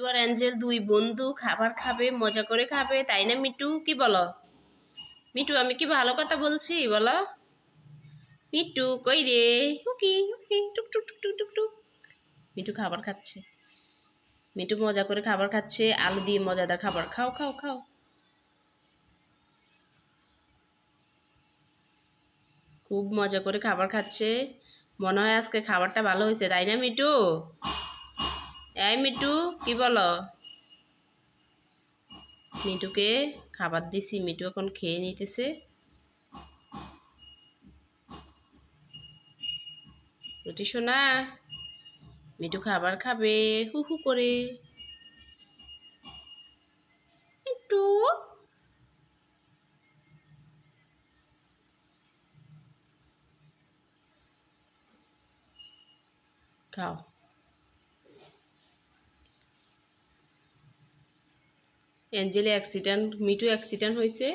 Me too আর Angel দুই বন্ধু খাবার খাবে, মজা করে খাবে, তাই না মিটু? কি বলো? মিটু, আমি কি ভালো কথা বলছি? বলো। মিটু, কই রে? হুকি হুকি, টুক টুক টুক টুক টুক টুক। মিটু খাবার খাচ্ছে। মিটু মজা করে খাবার খাচ্ছে, আলু দিয়ে মজাদার খাবার। খাও খাও খাও। খুব মজা করে খাবার খাচ্ছে। মনে হয় আজকে খাবারটা ভালো হয়েছে, তাই না মিটু? এই মিটু কি বলো? মিটুকে খাবার দিছি মিটু এখন খেয়ে নিতেছে। রুটি সোনা মিটু খাবার খাবে, হু হু করে। একটু খাও। অ্যাঞ্জেলে অ্যাক্সিডেন্ট মিটু অ্যাক্সিডেন্ট হয়েছে।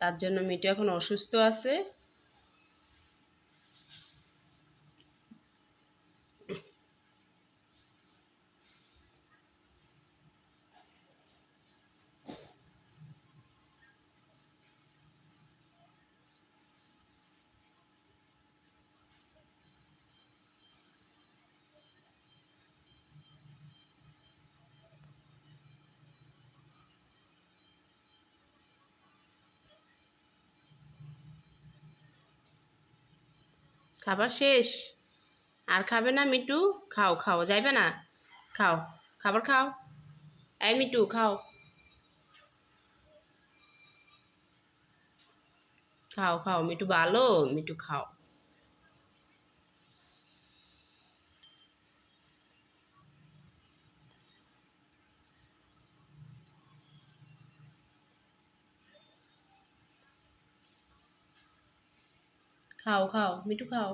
তার জন্য মিটু এখন অসুস্থ আছে। খাবার শেষ। আর খাবে না মিটু? খাও খাও, যাইবে না। খাও, খাবার খাও। এই মিটু, খাও। খাও খাও, মিটু ভালো, মিটু খাও। খাও খাও মিঠু খাও।